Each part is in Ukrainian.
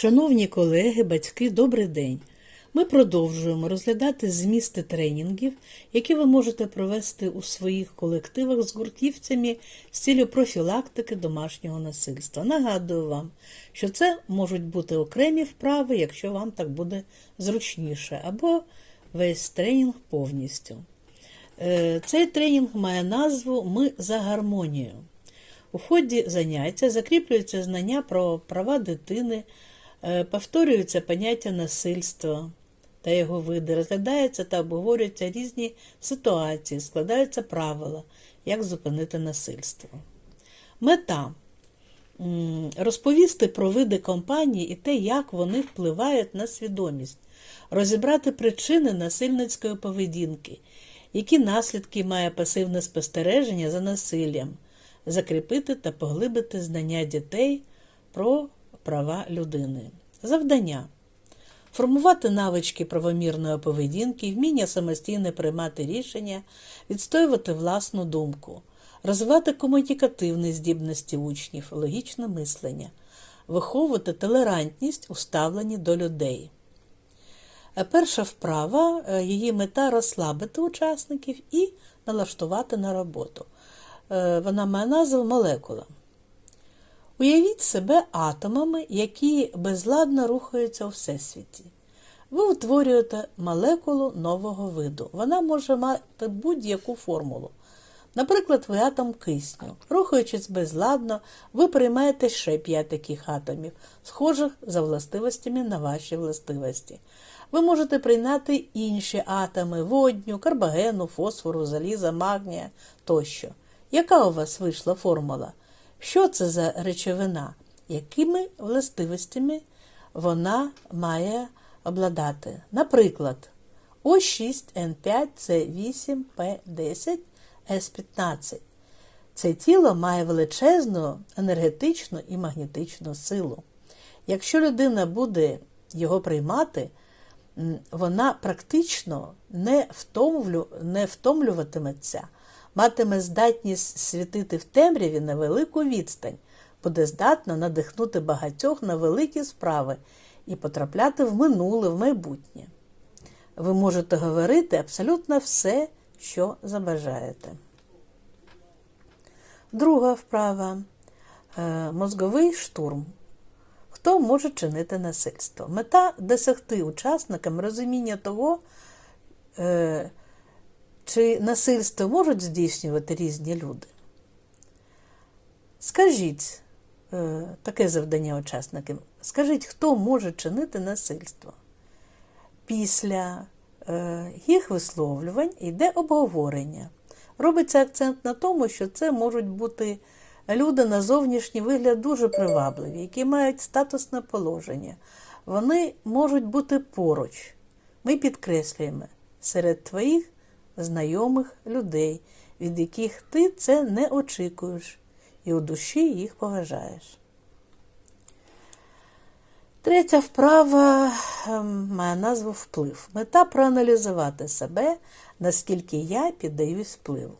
Шановні колеги, батьки, добрий день! Ми продовжуємо розглядати змісти тренінгів, які ви можете провести у своїх колективах з гуртівцями з цілею профілактики домашнього насильства. Нагадую вам, що це можуть бути окремі вправи, якщо вам так буде зручніше, або весь тренінг повністю. Е, Цей тренінг має назву Ми за гармонію. У ході заняття закріплюються знання про права дитини, повторюються поняття насильства та його види, розглядаються та обговорюються різні ситуації, складаються правила, як зупинити насильство. Мета розповісти про види компанії і те, як вони впливають на свідомість, розібрати причини насильницької поведінки, які наслідки має пасивне спостереження за насиллям, закріпити та поглибити знання дітей про права людини. Завдання формувати навички правомірної поведінки, вміння самостійно приймати рішення, відстоювати власну думку, розвивати комунікативні здібності учнів, логічне мислення, виховувати толерантність у ставленні до людей. Е, Перша вправа, е, її мета розслабити учасників і налаштувати на роботу. Е, Вона має назву молекула. Уявіть себе атомами, які безладно рухаються у всесвіті. Ви утворюєте молекулу нового виду. Вона може мати будь-яку формулу. Наприклад, ви атом кисню. Рухаючись безладно, ви приймаєте ще п'ять таких атомів, схожих за властивостями на ваші властивості. Ви можете прийняти інші атоми водню, карбогену, фосфору, заліза, магнія тощо. Яка у вас вийшла формула? Що це за речовина? Якими властивостями вона має обладати? Наприклад, О6Н5 С8 П10 С15. Це тіло має величезну енергетичну і магнетичну силу. Якщо людина буде його приймати, вона практично не, втомлю, не втомлюватиметься, матиме здатність світити в темряві на велику відстань, буде здатна надихнути багатьох на великі справи і потрапляти в минуле, в майбутнє. Ви можете говорити абсолютно все, що забажаєте. Друга вправа Е, мозговий штурм. Хто може чинити насильство? Мета досягти учасникам розуміння того, е, чи насильство можуть здійснювати різні люди. Скажіть е, таке завдання учасникам. Скажіть, хто може чинити насильство? Після е, їх висловлювань йде обговорення. Робиться акцент на тому, що це можуть бути люди на зовнішній вигляд дуже привабливі, які мають статусне положення. Вони можуть бути поруч. Ми підкреслюємо серед твоїх знайомих людей, від яких ти це не очікуєш, і у душі їх поважаєш. Третя вправа ем, має назву вплив. Мета проаналізувати себе, наскільки я піддаюсь впливу.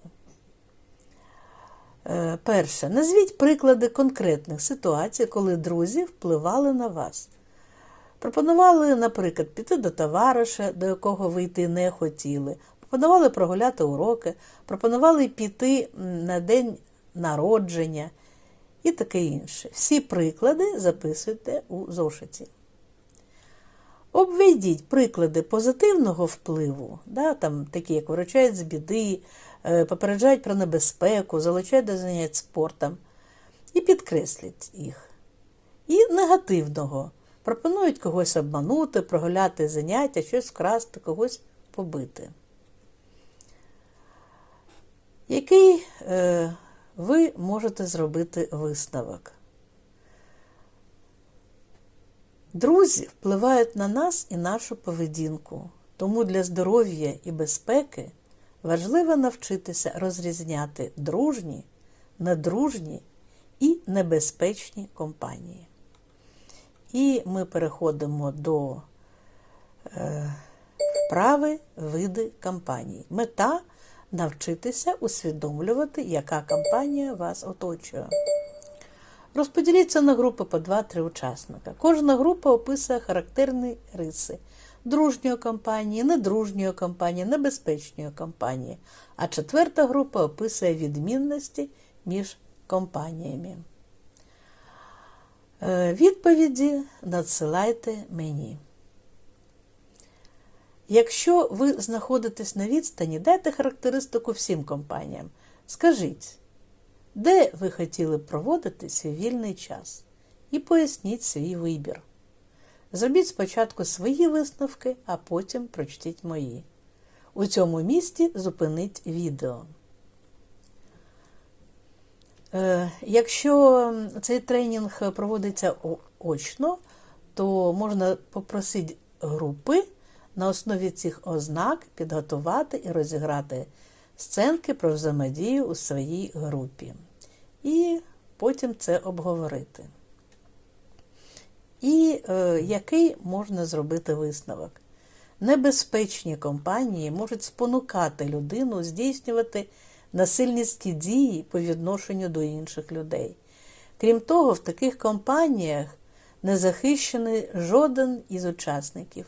Е, Перше. Назвіть приклади конкретних ситуацій, коли друзі впливали на вас. Пропонували, наприклад, піти до товариша, до якого ви йти не хотіли, пропонували прогуляти уроки, пропонували піти на день народження і таке інше. Всі приклади записуйте у зошиті. Обведіть приклади позитивного впливу, да, там, такі як виручають з біди, е, попереджають про небезпеку, залучають до занять спортом, і підкресліть їх. І негативного пропонують когось обманути, прогуляти заняття, щось вкрасти, когось побити. Який е, ви можете зробити висновок? Друзі впливають на нас і нашу поведінку, тому для здоров'я і безпеки важливо навчитися розрізняти дружні, недружні і небезпечні компанії. І ми переходимо до е, вправи види компаній. Мета навчитися усвідомлювати, яка компанія вас оточує. Розподіліться на групи по 2-3 учасника. Кожна група описує характерні риси дружньої компанії, недружньої компанії, небезпечної компанії. А четверта група описує відмінності між компаніями. Е, Відповіді надсилайте мені. Якщо ви знаходитесь на відстані, дайте характеристику всім компаніям. Скажіть, де ви хотіли б проводити свій вільний час? І поясніть свій вибір. Зробіть спочатку свої висновки, а потім прочтіть мої. У цьому місці зупиніть відео. Е, Якщо цей тренінг проводиться очно, то можна попросити групи на основі цих ознак підготувати і розіграти сценки про взаємодію у своїй групі. І потім це обговорити. І е, який можна зробити висновок? Небезпечні компанії можуть спонукати людину здійснювати насильницькі дії по відношенню до інших людей. Крім того, в таких компаніях не захищений жоден із учасників.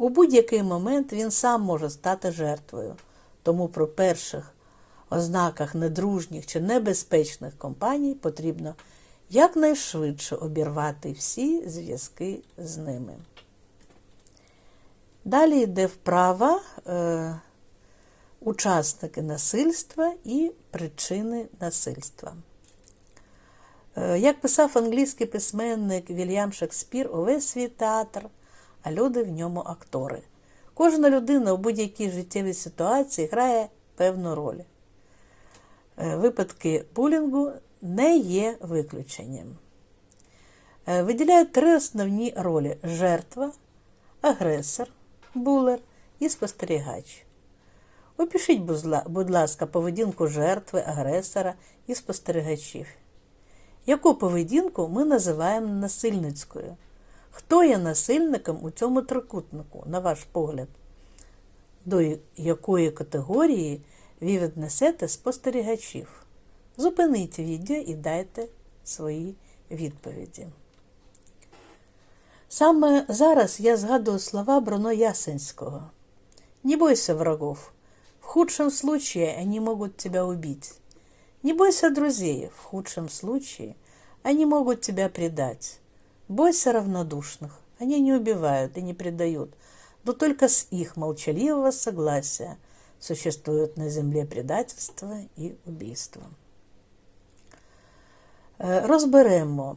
У будь-який момент він сам може стати жертвою. Тому про перших ознаках недружніх чи небезпечних компаній потрібно якнайшвидше обірвати всі зв'язки з ними. Далі йде вправа е, учасники насильства і причини насильства. Е, як писав англійський письменник Вільям Шекспір, увесь свій театр, а люди в ньому актори. Кожна людина у будь-якій життєвій ситуації грає певну роль. Е, Випадки булінгу не є виключенням. Е, Виділяють три основні ролі: жертва, агресор, булер і спостерігач. Опишіть, будь ласка, поведінку жертви, агресора і спостерігачів. Яку поведінку ми називаємо насильницькою? Хто є насильником у цьому трикутнику, на ваш погляд? До якої категорії ви віднесете спостерігачів? Зупиніть відео і дайте свої відповіді. Саме зараз я згадую слова Бруно Ясенського. Не бойся врагов. В худшем случае они могут тебя убить. Не бойся друзей. В худшем случае они могут тебя предать. Бойся равнодушных. Они не убивают и не предают, но только с их молчаливого согласия существует на земле предательство и убийство. Е, Розберемо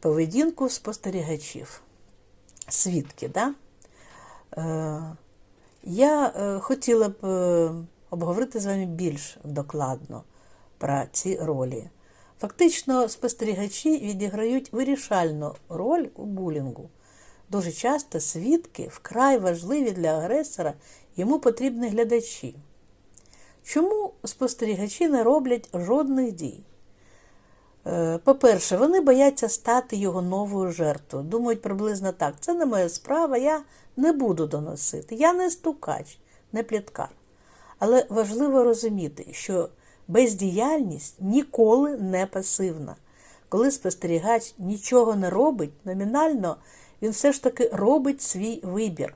поведінку спостерігачів. Свідки, да? Е, Я е, хотіла б е, обговорити з вами більш докладно про ці ролі. Фактично, спостерігачі відіграють вирішальну роль у булінгу. Дуже часто свідки вкрай важливі для агресора, йому потрібні глядачі. Чому спостерігачі не роблять жодних дій? Е, По-перше, вони бояться стати його новою жертвою. Думають приблизно так: це не моя справа, я не буду доносити. Я не стукач, не пліткар. Але важливо розуміти, що бездіяльність ніколи не пасивна. Коли спостерігач нічого не робить, номінально він все ж таки робить свій вибір.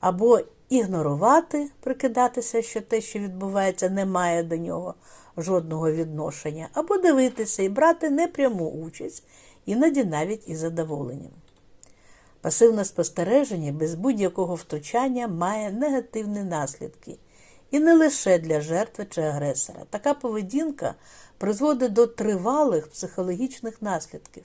Або ігнорувати, прикидатися, що те, що відбувається, не має до нього жодного відношення, або дивитися і брати непряму участь, іноді навіть із задоволенням. Пасивне спостереження без будь-якого втручання має негативні наслідки. І не лише для жертви чи агресора. Така поведінка призводить до тривалих психологічних наслідків.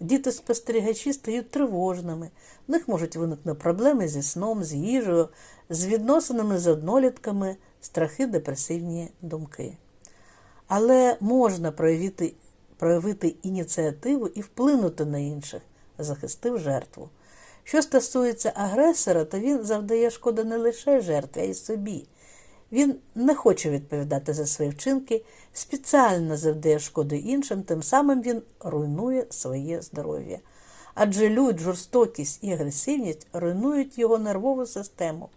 Діти-спостерігачі стають тривожними, в них можуть виникнути проблеми зі сном, з їжею, з відносинами з однолітками, страхи, депресивні думки. Але можна проявити, проявити ініціативу і вплинути на інших, захистив жертву. Що стосується агресора, то він завдає шкоди не лише жертві, а й собі. Він не хоче відповідати за свої вчинки, спеціально завдає шкоди іншим, тим самим він руйнує своє здоров'я. Адже лють, жорстокість і агресивність руйнують його нервову систему,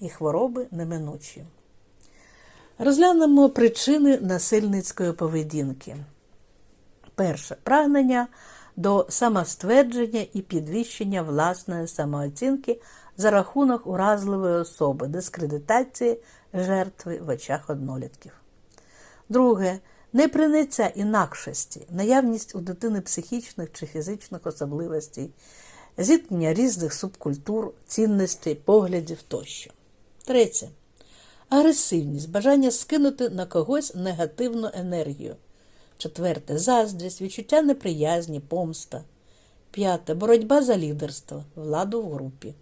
і хвороби неминучі. Розглянемо причини насильницької поведінки. Перше прагнення до самоствердження і підвищення власної самооцінки за рахунок уразливої особи, дискредитації жертви в очах однолітків. Друге неприйняття інакшості, наявність у дитини психічних чи фізичних особливостей, зіткнення різних субкультур, цінностей, поглядів тощо. Третє. Агресивність, бажання скинути на когось негативну енергію. Четверте заздрість, відчуття неприязні, помста. П'яте боротьба за лідерство, владу в групі.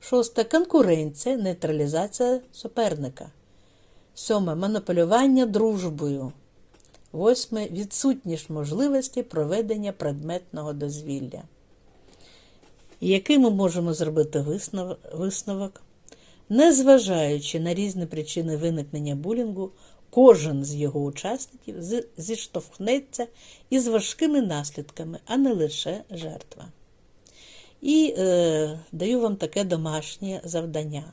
Шосте конкуренція, нейтралізація суперника. Сьоме маніпулювання дружбою. Восьме відсутність можливості проведення предметного дозвілля. Який ми можемо зробити висновок? Незважаючи на різні причини виникнення булінгу, кожен з його учасників зіштовхнеться із важкими наслідками, а не лише жертва. І е, даю вам таке домашнє завдання,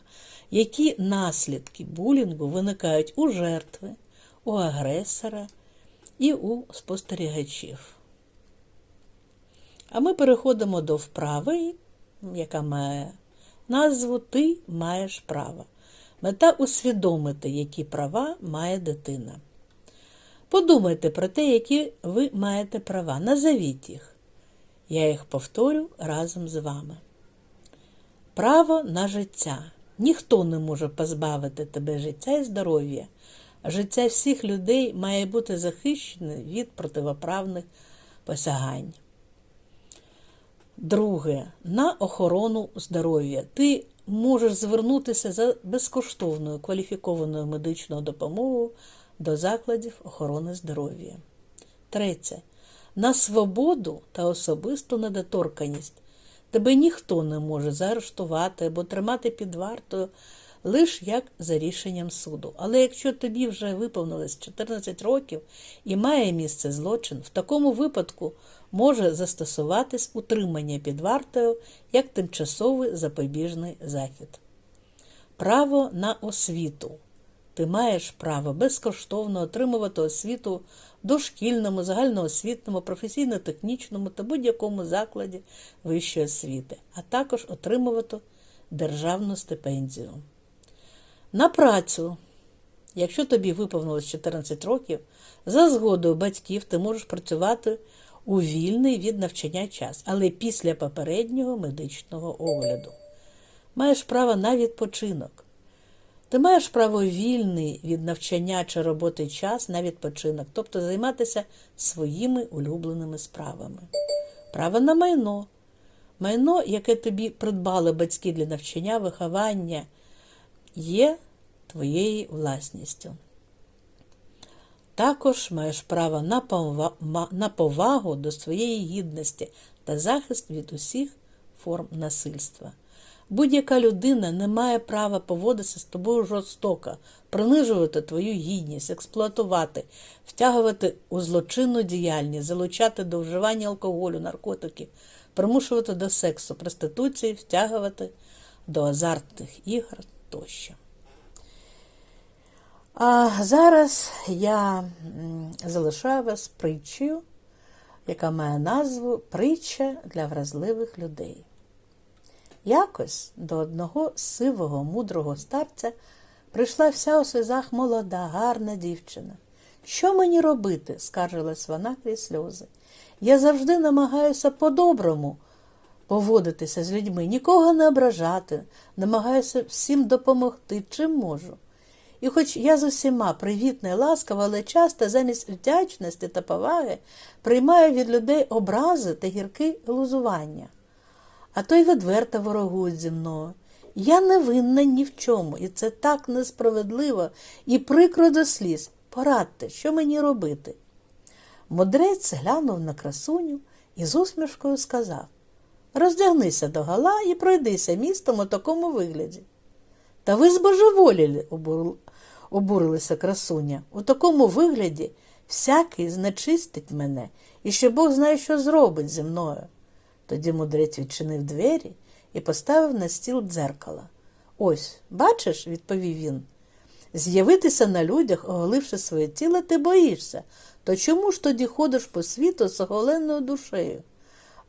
які наслідки булінгу виникають у жертви, у агресора і у спостерігачів. А ми переходимо до вправи, яка має назву Ти маєш право. Мета усвідомити, які права має дитина. Подумайте про те, які ви маєте права. Назовіть їх. Я їх повторю разом з вами. Право на життя. Ніхто не може позбавити тебе життя і здоров'я. Життя всіх людей має бути захищене від противоправних посягань. Друге, на охорону здоров'я. Ти можеш звернутися за безкоштовною кваліфікованою медичною допомогою до закладів охорони здоров'я. Третє. На свободу та особисту недоторканість. Тебе ніхто не може заарештувати або тримати під вартою лише як за рішенням суду. Але якщо тобі вже виповнилось 14 років і має місце злочин, в такому випадку може застосуватись утримання під вартою як тимчасовий запобіжний захід. Право на освіту. Ти маєш право безкоштовно отримувати освіту дошкільному, загальноосвітному, професійно-технічному та будь-якому закладі вищої освіти, а також отримувати державну стипендію. На працю. Якщо тобі виповнилось 14 років, за згодою батьків ти можеш працювати у вільний від навчання час, але після попереднього медичного огляду. Маєш право на відпочинок. Ти маєш право вільний від навчання чи роботи час на відпочинок, тобто займатися своїми улюбленими справами. Право на майно. Майно, яке тобі придбали батьки для навчання, виховання, є твоєю власністю. Також маєш право на повагу до своєї гідності та захист від усіх форм насильства. Будь-яка людина не має права поводитися з тобою жорстоко, принижувати твою гідність, експлуатувати, втягувати у злочинну діяльність, залучати до вживання алкоголю, наркотиків, примушувати до сексу, проституції, втягувати до азартних ігор тощо. А зараз я залишаю вас притчею, яка має назву Притча для вразливих людей. Якось до одного сивого, мудрого старця прийшла вся у сльозах молода, гарна дівчина. Що мені робити? скаржилась вона крізь сльози. Я завжди намагаюся по-доброму поводитися з людьми, нікого не ображати, намагаюся всім допомогти, чим можу. І хоч я з усіма привітна і ласкава, але часто замість вдячності та поваги приймаю від людей образи та гірки глузування. А то й відверто ворогують зі мною. Я не винна ні в чому, і це так несправедливо і прикро до сліз. Порадьте, що мені робити. Мудрець глянув на красуню і з усмішкою сказав Роздягнися до гала і пройдися містом у такому вигляді. Та ви збожеволіли, обурилася красуня. У такому вигляді всякий знечистить мене, і ще Бог знає, що зробить зі мною. Тоді мудрець відчинив двері і поставив на стіл дзеркала. Ось, бачиш, відповів він. З'явитися на людях, оголивши своє тіло, ти боїшся, то чому ж тоді ходиш по світу з оголеною душею?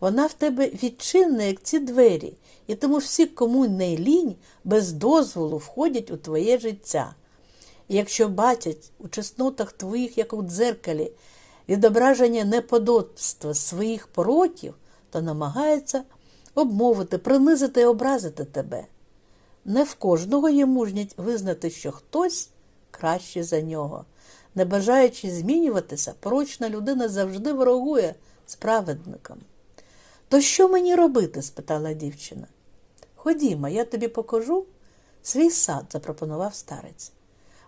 Вона в тебе відчинна, як ці двері, і тому всі, кому не лінь, без дозволу входять у твоє життя. І якщо бачать у чеснотах твоїх, як у дзеркалі, відображення неподобства своїх пороків, то намагаються обмовити, принизити і образити тебе. Не в кожного є мужність визнати, що хтось краще за нього. Не бажаючи змінюватися, порочна людина завжди ворогує справедникам. То що мені робити? спитала дівчина. Ходімо, я тобі покажу свій сад, запропонував старець.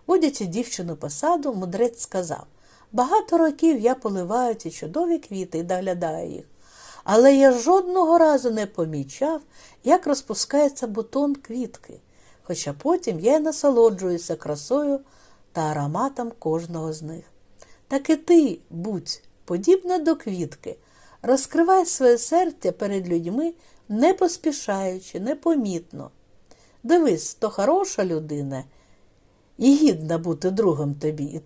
Водячи дівчину по саду, мудрець сказав багато років я поливаю ці чудові квіти і доглядаю їх. Але я жодного разу не помічав, як розпускається бутон квітки, хоча потім я й насолоджуюся красою та ароматом кожного з них. Так і ти, будь подібна до квітки, розкривай своє серце перед людьми, не поспішаючи, непомітно. Дивись, то хороша людина і гідна бути другом тобі,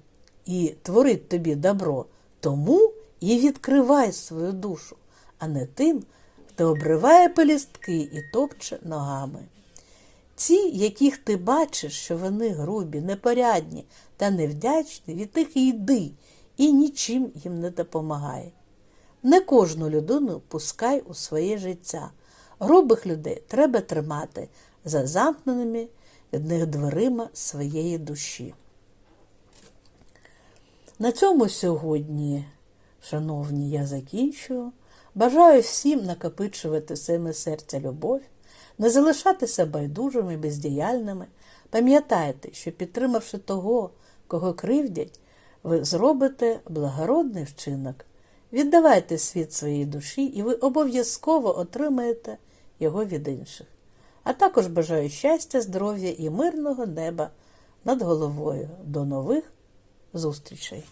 і, творить тобі добро, тому і відкривай свою душу, а не тим, хто обриває пелістки і топче ногами. Ці, яких ти бачиш, що вони грубі, непорядні та невдячні, від тих йди, і нічим їм не допомагає. Не кожну людину пускай у своє життя. Грубих людей треба тримати за замкненими від них дверима своєї душі. На цьому сьогодні, шановні, я закінчую. Бажаю всім накопичувати в серця любов, не залишатися байдужими, бездіяльними. Пам'ятайте, що підтримавши того, кого кривдять, ви зробите благородний вчинок. Віддавайте світ своїй душі, і ви обов'язково отримаєте його від інших. А також бажаю щастя, здоров'я і мирного неба над головою. До нових зустрічей!